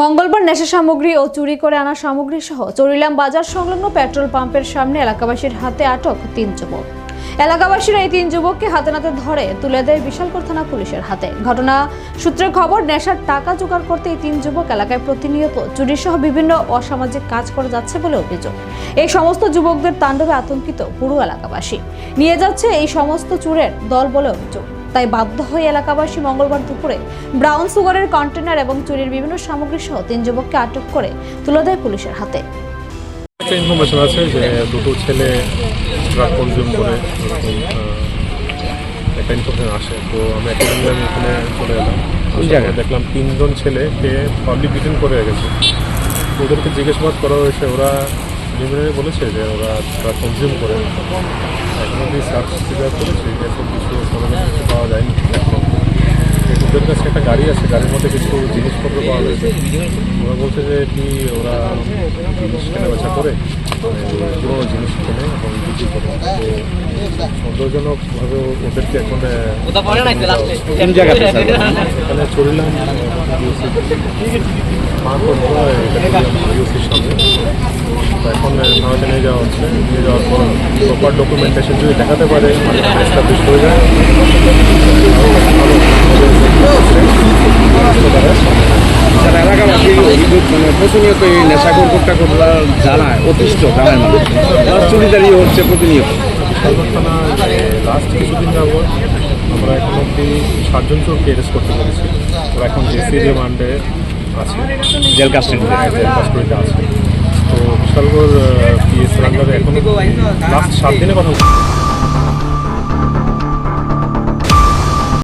মঙ্গলবার নেশা সামগ্রী ও চুরি করে আনা সামগ্রী সহ চরিলাম বাজার সংলগ্ন পেট্রোল পাম্পের সামনে এলাকাবাসীর হাতে আটক তিন যুবক। এলাকাবাসীরা এই তিন যুবককে হাতে নাতে ধরে তুলে দেয় বিশালপুর থানা পুলিশের হাতে। ঘটনা সূত্রে খবর, নেশার টাকা জোগাড় করতে এই তিন যুবক এলাকায় প্রতিনিয়ত চুরি সহ বিভিন্ন অসামাজিক কাজ করে যাচ্ছে বলে অভিযোগ। এই সমস্ত যুবকদের তাণ্ডবে আতঙ্কিত পুরো এলাকাবাসী। নিয়ে যাচ্ছে এই সমস্ত চুরের দল বলে অভিযোগ। তাই বাধ্য হয়ে এলাকাবাসী মঙ্গলবার দুপুরে ব্রাউন সুগারের কন্টেনার এবং চুরির বিভিন্ন সামগ্রী সহ তিন যুবককে আটক করে তুলে দেয় পুলিশের হাতে। একটা ইনফরমেশন আছে যে দুটো ছেলে ড্রাগ কনজিউম করে এরকম একটা ইনফরমেশন আসে। তো আমি আমি এখানে চলে এলাম। দেখলাম তিনজন ছেলেকে পাবলিক ডিটেন করে গেছে তো ওদেরকে জিজ্ঞাসাবাদ করা হয়েছে ওরা প্রিলিমিনারি বলেছে যে ওরা ড্রাগ কনজিউম করে। এখন সার্চ করেছে এরকম কিছু সরঞ্জাম কিছু পাওয়া যায়নি এখনও কিন্তু ওদের কাছে একটা গাড়ি আছে গাড়ির মধ্যে কিছু জিনিসপত্র পাওয়া গেছে। ওরা বলছে যে কি ওরা জিনিস কেনা বেচা করে মানে পুরোনো জিনিস কেনে এবং বিক্রি করে। তো সন্দেহজনকভাবে ওদেরকে এখন এখানে চড়িলাম এখন থানাতে নিয়ে যাওয়া হচ্ছে। নিয়ে যাওয়ার পর প্রপার ডকুমেন্টেশন যদি দেখাতে পারে মানে এস্টাবলিশ হয়ে যায় স্যার এলাকাবাসী অভিযোগ মানে প্রতিনিয়ত এই নেশাখোর কোট্টাখোররা জানায় অতিষ্ঠ গ্রামের মানুষ। তারা চুরিদারি হচ্ছে প্রতিনিয়ত। থানা লাস্ট কিছুদিন যাবত আমরা এখন অব্দি সাতজন চোরকে অ্যারেস্ট করতে পেরেছি। ওরা এখন জেসি রিমান্ডে আছে। Jail custody. জেল কাস্টডিতে আছে। তো বিশালগড় পিএস রান্নারে এখন লাস্ট সাত দিনের কথা বলছি।